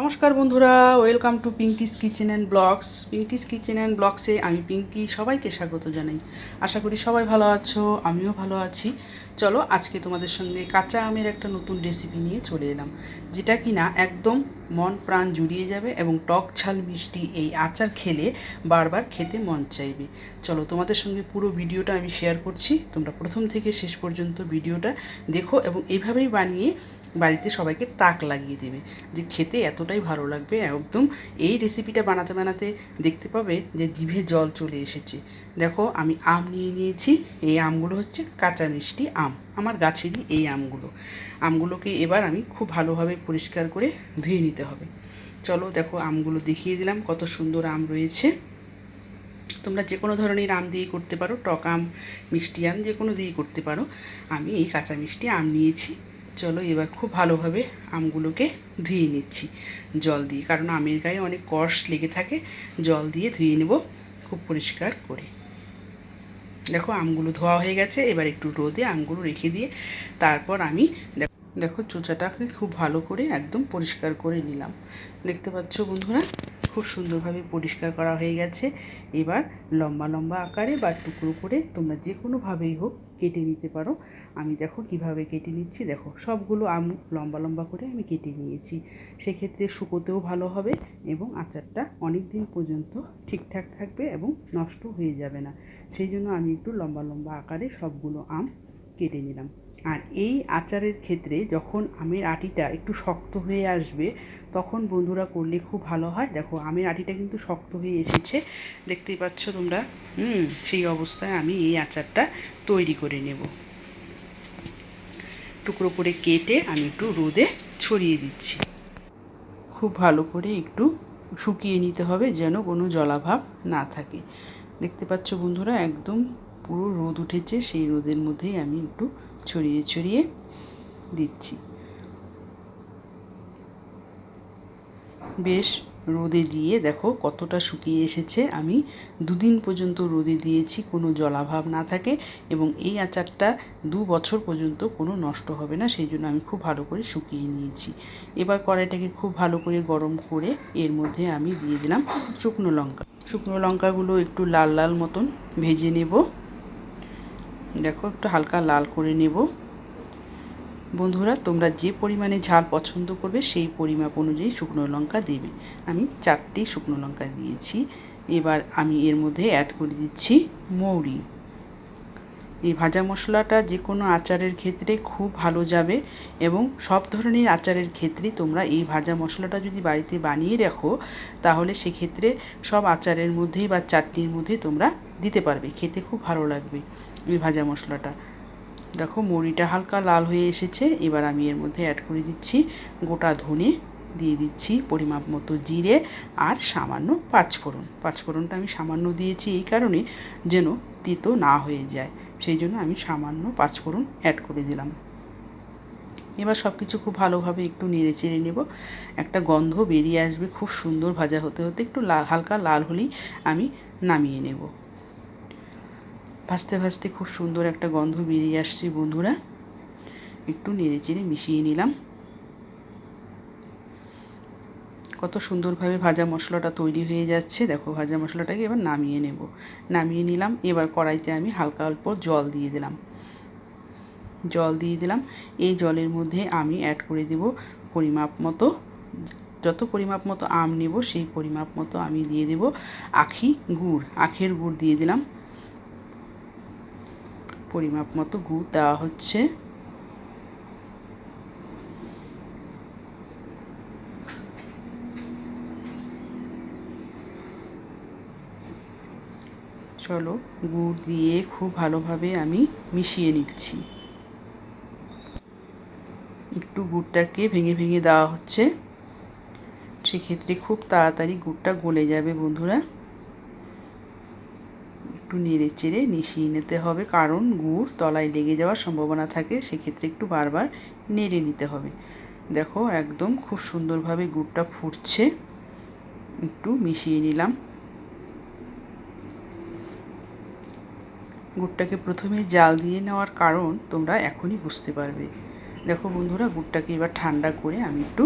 নমস্কার বন্ধুরা, welcome to Pinky's kitchen and blogs Pinky's kitchen and ব্লগসে আমি পিঙ্কি সবাইকে স্বাগত জানাই। আশা করি সবাই ভালো আছো, আমিও ভালো আছি। চলো আজকে তোমাদের সঙ্গে কাঁচা আমের একটা নতুন রেসিপি নিয়ে চলে এলাম, যেটা কিনা একদম মন প্রাণ জুড়িয়ে যাবে এবং টক ঝাল মিষ্টি এই আচার খেলে বারবার খেতে মন চাইবে। চলো তোমাদের সঙ্গে পুরো ভিডিওটা আমি শেয়ার করছি, তোমরা প্রথম থেকে শেষ পর্যন্ত ভিডিওটা দেখো এবং এইভাবেই বানিয়ে বাড়িতে সবাইকে তাক লাগিয়ে দেবে যে খেতে এতটাই ভালো লাগবে। একদম এই রেসিপিটা বানাতে বানাতে দেখতে পাবে যে জিভে জল চলে এসেছে। দেখো আমি আম নিয়ে নিয়েছি, এই আমগুলো হচ্ছে কাঁচা মিষ্টি আম, আমার গাছেরই এই আমগুলো। আমগুলোকে এবার আমি খুব ভালোভাবে পরিষ্কার করে ধুয়ে নিতে হবে। চলো দেখো আমগুলো দেখিয়ে দিলাম, কত সুন্দর আম রয়েছে। তোমরা যে কোনো ধরনের আম দিয়ে করতে পারো, টক আম, মিষ্টি আম যে কোনো দিয়ে করতে পারো। আমি এই কাঁচা মিষ্টি আম নিয়েছি। চলো এবার খুব ভালোভাবে আমগুলোকে ধুয়ে নিচ্ছি, জল দিয়ে। কারণ আমের গায়ে অনেক কষ লেগে থাকে, জল দিয়ে ধুয়ে নেব খুব পরিষ্কার করে। দেখো আমগুলো ধোয়া হয়ে গেছে, এবার একটু রোদে আমগুলো রেখে দিয়ে তারপর আমি দেখো চোচাটাকে খুব ভালো করে একদম পরিষ্কার করে নিলাম। দেখতে পাচ্ছ বন্ধুরা? খুব সুন্দরভাবে পরিষ্কার করা হয়ে গেছে। এবার লম্বা লম্বা আকারে বা টুকরো করে তোমরা যে কোনোভাবেই হোক কেটে নিতে পারো। আমি দেখো কীভাবে কেটে নিচ্ছি। দেখো সবগুলো আম লম্বা লম্বা করে আমি কেটে নিয়েছি। সেক্ষেত্রে শুকোতেও ভালো হবে এবং আচারটা অনেক দিন পর্যন্ত ঠিকঠাক থাকবে এবং নষ্ট হয়ে যাবে না। সেই জন্য আমি একটু লম্বা লম্বা আকারে সবগুলো আম কেটে নিলাম। আর এই আচারের ক্ষেত্রে যখন আমের আটিটা একটু শক্ত হয়ে আসবে, তখন বন্ধুরা করলে খুব ভালো হয়। দেখো, আমের আটিটা কিন্তু শক্ত হয়ে এসেছে। দেখতেই পাচ্ছ তোমরা? হুম, সেই অবস্থায় আমি এই আচারটা তৈরি করে নেব। টুকরো করে কেটে আমি একটু রোদে ছড়িয়ে দিচ্ছি। খুব ভালো করে একটু শুকিয়ে নিতে হবে যেন কোনো জলাভাব না থাকে। দেখতে পাচ্ছ বন্ধুরা, একদম পুরো রোদ উঠেছে। সেই রোদের মধ্যেই আমি একটু ছড়িয়ে ছড়িয়ে দিচ্ছি। বেশ, রোদে দিয়ে দেখো কতটা শুকিয়ে এসেছে। আমি দুদিন পর্যন্ত রোদে দিয়েছি, কোনো জলাভাব না থাকে এবং এই আচারটা দু বছর পর্যন্ত কোনো নষ্ট হবে না, সেই জন্য আমি খুব ভালো করে শুকিয়ে নিয়েছি। এবার কড়াইটাকে খুব ভালো করে গরম করে এর মধ্যে আমি দিয়ে দিলাম শুকনো লঙ্কা। শুকনো লঙ্কাগুলো একটু লাল লাল মতন ভেজে নেব। দেখো, একটু হালকা লাল করে নেব। বন্ধুরা, তোমরা যে পরিমাণে ঝাল পছন্দ করবে, সেই পরিমাপ অনুযায়ী শুকনো লঙ্কা দেবে। আমি চারটি শুকনো লঙ্কা দিয়েছি। এবার আমি এর মধ্যে অ্যাড করে দিচ্ছি মৌরি। এই ভাজা মশলাটা যে কোনো আচারের ক্ষেত্রে খুব ভালো যাবে এবং সব ধরনের আচারের ক্ষেত্রে তোমরা এই ভাজা মশলাটা যদি বাড়িতে বানিয়ে রাখো, তাহলে সেক্ষেত্রে সব আচারের মধ্যেই বা চাটনির মধ্যে তোমরা দিতে পারবে। খেতে খুব ভালো লাগবে। এই ভাজা মশলাটা। দেখো, মুড়িটা হালকা লাল হয়ে এসেছে। এবার আমি এর মধ্যে অ্যাড করে দিচ্ছি গোটা ধনে, দিয়ে দিচ্ছি পরিমাপ মতো জিরে আর সামান্য পাঁচফোড়ন। পাঁচফোড়নটা আমি সামান্য দিয়েছি এই কারণে যেন তেতো না হয়ে যায়। সেই জন্য আমি সামান্য পাঁচফোড়ন অ্যাড করে দিলাম। এবার সব কিছু খুব ভালোভাবে একটু নেড়ে চেড়ে নেব। একটা গন্ধ বেরিয়ে আসবে খুব সুন্দর ভাজা হতে হতে। একটু হালকা লাল হলেই আমি নামিয়ে নেব। ভাজতে ভাজতে খুব সুন্দর একটা গন্ধ বেরিয়ে আসছে, বন্ধুরা। একটু নেড়ে চেড়ে মিশিয়ে নিলাম। কত সুন্দরভাবে ভাজা মশলাটা তৈরি হয়ে যাচ্ছে। দেখো, ভাজা মশলাটাকে এবার নামিয়ে নেব। নামিয়ে নিলাম। এবার কড়াইতে আমি হালকা অল্প জল দিয়ে দিলাম। জল দিয়ে দিলাম। এই জলের মধ্যে আমি অ্যাড করে দেব পরিমাপ মতো। যত পরিমাপ মতো আম নেব, সেই পরিমাপ মতো আমি দিয়ে দেব আখি গুড়। আখের গুড় দিয়ে দিলাম। পরিমাপ মতো গুড় দেওয়া হচ্ছে। চলো গুড় দিয়ে খুব ভালোভাবে আমি মিশিয়ে নিচ্ছি। একটু গুড়টাকে ভেঙে ভেঙে দেওয়া হচ্ছে। সেক্ষেত্রে খুব তাড়াতাড়ি গুড়টা গলে যাবে, বন্ধুরা। একটু নেড়ে চেড়ে মিশিয়ে নিতে হবে, কারণ গুড় তলায় লেগে যাওয়ার সম্ভাবনা থাকে, সেক্ষেত্রে একটু বারবার নেড়ে নিতে হবে। দেখো, একদম খুব সুন্দরভাবে গুড়টা ফুটছে। একটু মিশিয়ে নিলাম। গুড়টাকে প্রথমে জাল দিয়ে নেওয়ার কারণ তোমরা এখনই বুঝতে পারবে। দেখো বন্ধুরা, গুড়টাকে এবার ঠান্ডা করে আমি একটু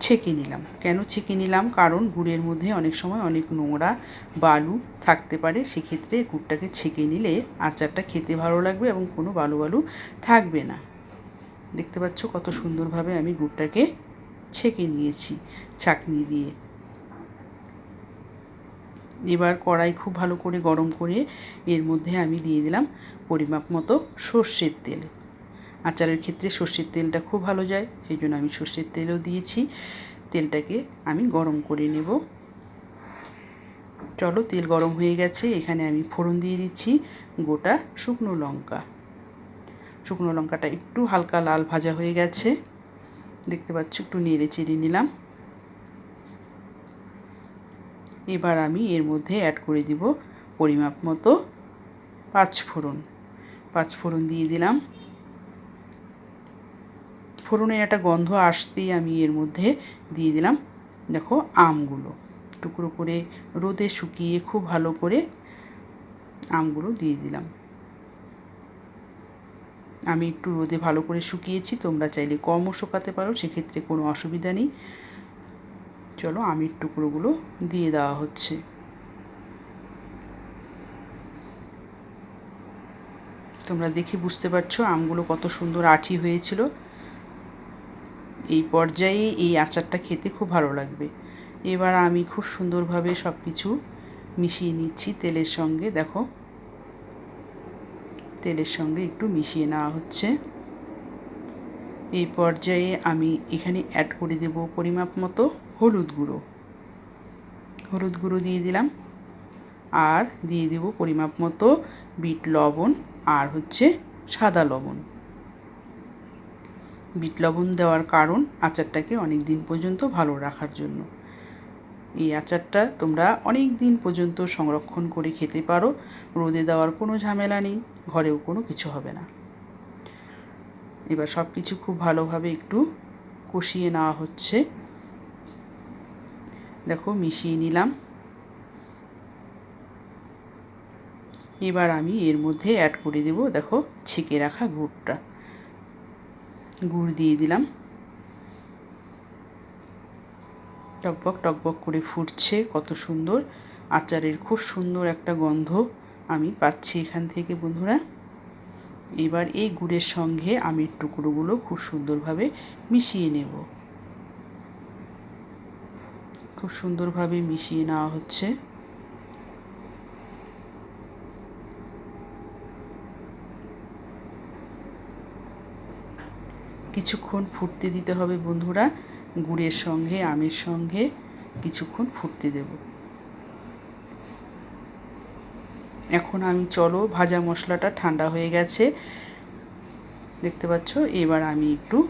ছেঁকে নিলাম। কেন ছেঁকে নিলাম? কারণ গুড়ের মধ্যে অনেক সময় অনেক নোংরা বালু থাকতে পারে। সেক্ষেত্রে গুড়টাকে ছেঁকে নিলে আচারটা খেতে ভালো লাগবে এবং কোনো বালু বালু থাকবে না। দেখতে পাচ্ছ কত সুন্দরভাবে আমি গুড়টাকে ছেঁকে নিয়েছি ছাঁকনি দিয়ে। এবার কড়াই খুব ভালো করে গরম করে এর মধ্যে আমি দিয়ে দিলাম পরিমাপ মতো সর্ষের তেল। আচারের ক্ষেত্রে সর্ষের তেলটা খুব ভালো যায়, সেই জন্য আমি সর্ষের তেলও দিয়েছি। তেলটাকে আমি গরম করে নেব। চলো, তেল গরম হয়ে গেছে, এখানে আমি ফোড়ন দিয়ে দিচ্ছি, গোটা শুকনো লঙ্কা। শুকনো লঙ্কাটা একটু হালকা লাল ভাজা হয়ে গেছে। দেখতে পাচ্ছ, একটু নেড়ে চেড়ে নিলাম। এবার আমি এর মধ্যে অ্যাড করে দিব পরিমাপ মতো পাঁচ ফোড়ন। পাঁচ ফোড়ন দিয়ে দিলাম। ফোড়নের একটা গন্ধ আসতেই আমি এর মধ্যে দিয়ে দিলাম। দেখো, আমগুলো টুকরো করে রোদে শুকিয়ে খুব ভালো করে আমগুলো দিয়ে দিলাম। আমি একটু রোদে ভালো করে শুকিয়েছি, তোমরা চাইলে কমও শুকাতে পারো, সেক্ষেত্রে কোনো অসুবিধা নেই। চলো, আমির টুকরোগুলো দিয়ে দেওয়া হচ্ছে। তোমরা দেখে বুঝতে পারছ, আমগুলো কত সুন্দর আঠি হয়েছিল। এই পর্যায়ে এই আচারটা খেতে খুব ভালো লাগবে। এবার আমি খুব সুন্দরভাবে সব কিছু মিশিয়ে নিচ্ছি তেলের সঙ্গে। দেখো, তেলের সঙ্গে একটু মিশিয়ে নেওয়া হচ্ছে। এই পর্যায়ে আমি এখানে অ্যাড করে দেব পরিমাপ মতো হলুদ গুঁড়ো। হলুদ গুঁড়ো দিয়ে দিলাম। আর দিয়ে দেব পরিমাপ মতো বিট লবণ আর হচ্ছে সাদা লবণ। বিট লবণ দেওয়ার কারণ আচারটাকে অনেক দিন পর্যন্ত ভালো রাখার জন্য। এই আচারটা তোমরা অনেক দিন পর্যন্ত সংরক্ষণ করে খেতে পারো, রোদে দেওয়ার কোনো ঝামেলা নেই, ঘরেও কোনো কিছু হবে না। এবার সব কিছু খুব ভালোভাবে একটু কষিয়ে নেওয়া হচ্ছে। দেখো, মিশিয়ে নিলাম। এবার আমি এর মধ্যে অ্যাড করে দেব, দেখো, ছেঁকে রাখা গুড়টা। গুড় দিয়ে দিলাম। টকবক টকবক করে ফুটছে, কত সুন্দর। আচারের খুব সুন্দর একটা গন্ধ আমি পাচ্ছি এখান থেকে, বন্ধুরা। এবার এই গুড়ের সঙ্গে আমের টুকরোগুলো খুব সুন্দরভাবে মিশিয়ে নেব। খুব সুন্দরভাবে মিশিয়ে নেওয়া হচ্ছে। কিছুক্ষণ ফুটতে দিতে হবে বন্ধুরা, গুড়ের সঙ্গে, আমের সঙ্গে কিছুক্ষণ ফুটতে দেব। এখন আমি, চলো, ভাজা মশলাটা ঠান্ডা হয়ে গেছে। দেখতে পাচ্ছ, এবার আমি একটু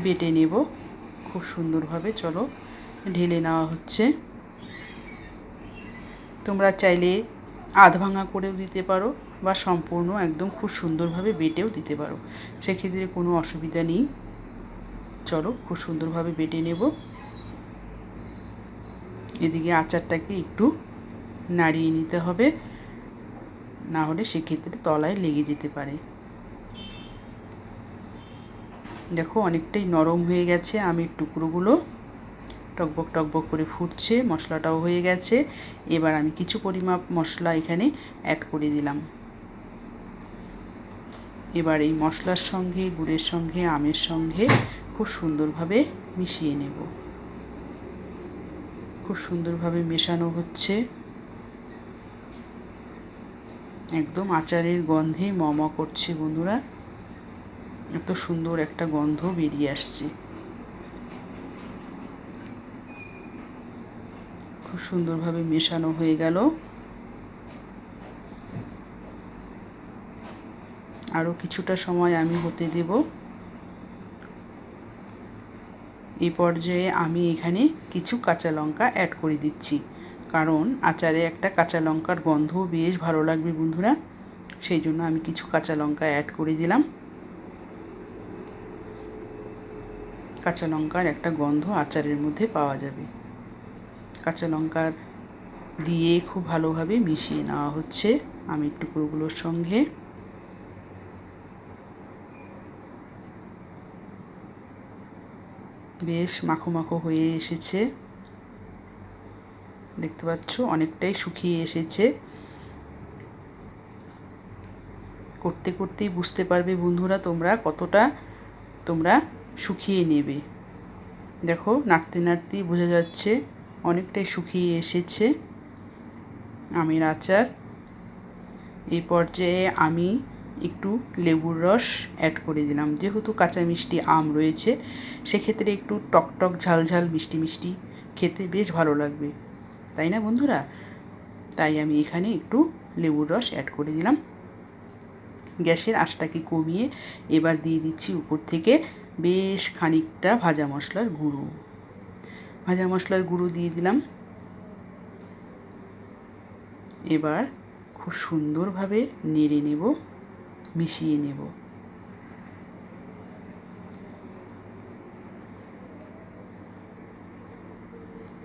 বেটে নেব। খুব সুন্দরভাবে, চলো, ঢেলে নেওয়া হচ্ছে। তোমরা চাইলে আধ ভাঙা করেও দিতে পারো বা সম্পূর্ণ একদম খুব সুন্দরভাবে বেটেও দিতে পারো। সেক্ষেত্রে কোনো অসুবিধা নেই। চলো খুব সুন্দরভাবে বেটে নেব। এদিকে আচারটাকে একটু নাড়িয়ে নিতে হবে। না হলে সেক্ষেত্রে তলায় লেগে যেতে পারে। দেখো অনেকটাই নরম হয়ে গেছে আমের টুকরোগুলো। টকবক টকবক করে ফুটছে, মশলাটাও হয়ে গেছে। এবার আমি কিছু পরিমাপ মশলা এখানে অ্যাড করে দিলাম। এবার এই মশলার সঙ্গে, গুড়ের সঙ্গে, আমের সঙ্গে খুব সুন্দরভাবে মিশিয়ে নেব। খুব সুন্দরভাবে মেশানো হচ্ছে। একদম আচারের গন্ধে মম করছে বন্ধুরা। এত সুন্দর একটা গন্ধ বেরিয়ে আসছে। সুন্দরভাবে মেশানো হয়ে গেল। আরও কিছুটা সময় আমি হতে দেব। এই পর্যায়ে আমি এখানে কিছু কাঁচা লঙ্কা অ্যাড করে দিচ্ছি। কারণ আচারে একটা কাঁচা লঙ্কার গন্ধও বেশ ভালো লাগবে বন্ধুরা। সেই জন্য আমি কিছু কাঁচা লঙ্কা অ্যাড করে দিলাম। কাঁচা লঙ্কার একটা গন্ধ আচারের মধ্যে পাওয়া যাবে। কাঁচা লঙ্কার দিয়ে খুব ভালোভাবে মিশিয়ে নেওয়া হচ্ছে। আমের টুকরোগুলোর সঙ্গে। বেশ মাখো মাখো হয়ে এসেছে। দেখতে পাচ্ছ, অনেকটাই শুকিয়ে এসেছে। করতে করতেই বুঝতে পারবে বন্ধুরা তোমরা কতটা তোমরা শুকিয়ে নেবে। দেখো, নাড়তে নাড়তেই বোঝা যাচ্ছে। অনেকটাই শুকিয়ে এসেছে। আমের আচার। এই পর্যায়ে আমি একটু লেবুর রস অ্যাড করে দিলাম। যেহেতু কাঁচা মিষ্টি আম রয়েছে, সেক্ষেত্রে একটু টকটক ঝাল ঝাল, মিষ্টি মিষ্টি খেতে বেশ ভালো লাগবে। তাই না বন্ধুরা? তাই আমি এখানে একটু লেবুর রস অ্যাড করে দিলাম। গ্যাসের আঁচটাকে কমিয়ে এবার দিয়ে দিচ্ছি উপর থেকে বেশ খানিকটা ভাজা মশলার গুঁড়ো। ভাজা মশলার গুঁড়ো দিয়ে দিলাম। এবার খুব সুন্দরভাবে নেড়ে নেব, মিশিয়ে নেব।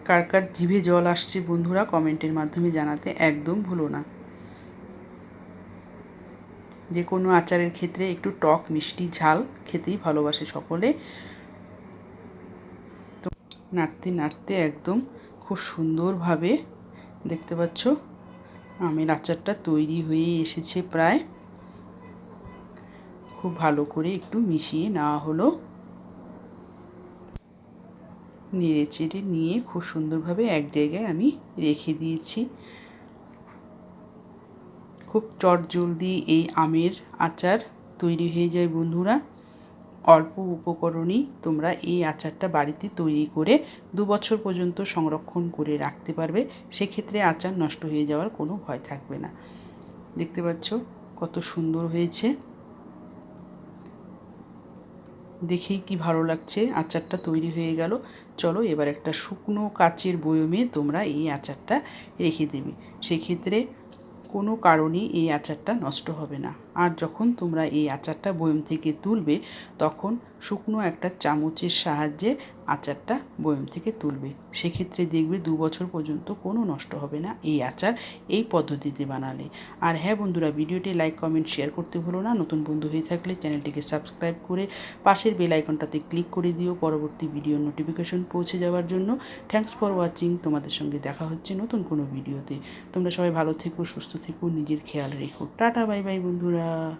কার কার জিভে জল আসছে বন্ধুরা কমেন্টের মাধ্যমে জানাতে একদম ভুলো না। যে কোনো আচারের ক্ষেত্রে একটু টক মিষ্টি ঝাল খেতেই ভালোবাসে সকলে। নাড়তে নাড়তে একদম খুব সুন্দরভাবে দেখতে পাচ্ছ, আমের আচারটা তৈরি হয়ে এসেছে প্রায়। খুব ভালো করে একটু মিশিয়ে নেওয়া হলো। নেড়ে চেড়ে নিয়ে খুব সুন্দরভাবে এক জায়গায় আমি রেখে দিয়েছি। খুব চট জলদি এই আমের আচার তৈরি হয়ে যায় বন্ধুরা। অল্প উপকরণই তোমরা এই আচারটা বাড়িতে তৈরি করে দু বছর পর্যন্ত সংরক্ষণ করে রাখতে পারবে। সেক্ষেত্রে আচার নষ্ট হয়ে যাওয়ার কোনো ভয় থাকবে না। দেখতে পাচ্ছ কত সুন্দর হয়েছে। দেখেই কি ভালো লাগছে, আচারটা তৈরি হয়ে গেল। চলো এবার একটা শুকনো কাচের বয়মে তোমরা এই আচারটা রেখে দেবে। সেক্ষেত্রে কোনো কারণেই এই আচারটা নষ্ট হবে না। আর যখন তোমরা এই আচারটা বয়ম থেকে তুলবে, তখন শুকনো একটা চামচের সাহায্যে আচারটা বয়ম থেকে তুলবে। সেক্ষেত্রে দেখবে দু বছর পর্যন্ত কোনো নষ্ট হবে না এই আচার এই পদ্ধতিতে বানালে। আর হ্যাঁ বন্ধুরা, ভিডিওটি লাইক কমেন্ট শেয়ার করতে ভুলো না। নতুন বন্ধু হয়ে থাকলে চ্যানেলটিকে সাবস্ক্রাইব করে পাশের বেল আইকনটাতে ক্লিক করে দিও পরবর্তী ভিডিওর নোটিফিকেশন পৌঁছে যাওয়ার জন্য। থ্যাংকস ফর ওয়াচিং তোমাদের সঙ্গে দেখা হচ্ছে নতুন কোনো ভিডিওতে তোমরা সবাই ভালো থেকো, সুস্থ থেকো, নিজের খেয়াল রেখো। টাটা বাই বাই বন্ধুরা। 啊。